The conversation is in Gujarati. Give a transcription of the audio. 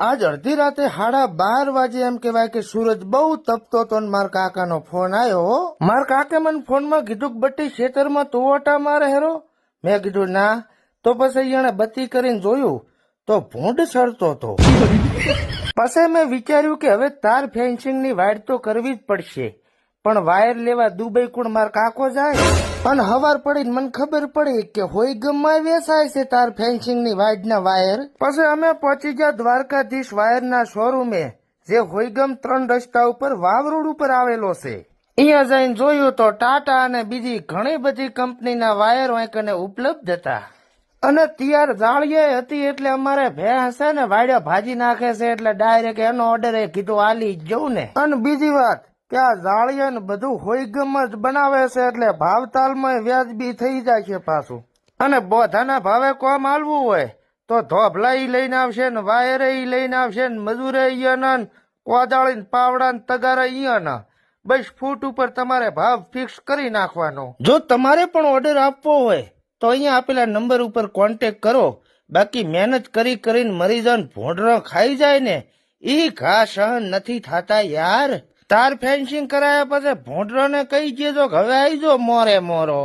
આજ અડધી રાતે સાડા બાર વાગે એમ કેવાય કે સૂરજ બહુ તપતો તો ને મારા કાકાનો ફોન આવ્યો. મારા કાકે મને ફોનમાં કીધું બટ્ટી ખેતરમાં તુવટા મારે હેરો. મેં કીધું ના તો પછી એને બત્તી કરીને જોયું તો ભૂંડ સડતો હતો. પછી મેં વિચાર્યું કે હવે તાર ફેન્સિંગની વાડ તો કરવી જ પડશે. પણ વાયર લેવા દુબઈ કુણ માર કાકો જાય? અને હવાર પડી મને ખબર પડી કે હોય ગમમાં વેસાય છે તાર ફેન્સિંગની વાડ ના વાયર. પછી અમે પહોંચી ગયા દ્વારકાધીશ વાયર ના શોરૂમે, જે હોયગમ ત્રણ રસ્તા ઉપર વાવ રોડ ઉપર આવેલો છે. અહીંયા જઈને જોયું તો ટાટા અને બીજી ઘણી બધી કંપનીના વાયર અહીં કને ઉપલબ્ધ હતા. અને તૈયાર જાળીએ હતી એટલે અમારે ભેંસ છે ને વાડ્યા ભાજી નાખે છે એટલે ડાયરેક્ટ એનો ઓર્ડર એ કીધું, આલી જવું ને. અને બીજી વાત કે આ જાળીએ ને બધું હોઈગમ જ બનાવે છે એટલે ભાવતાલમાં વ્યાજબી થઈ જાય છે પાછું. અને બધાના ભાવે કોમ આલવું હોય, તો ધોભલા લઈને આવશે ને વાયરે લઈને આવશે ને મજૂરે ઈયાના ને કોદાળી ને પાવડા ને તગારા અહીંયાના બસ ફૂટ ઉપર તમારે ભાવ ફિક્સ કરી નાખવાનો. જો તમારે પણ ઓર્ડર આપવો હોય, તો અહીંયા આપેલા નંબર ઉપર કોન્ટેક કરો. બાકી મહેનત કરી કરીને મરીઝાને ભોંડરો ખાઈ જાય ને એ ઘા સહન નથી થતા યાર. તાર ફેન્સિંગ કરાયા પછી ભોંડરોને કહી દેજો તો હવે આવીજો મોરે મોરો.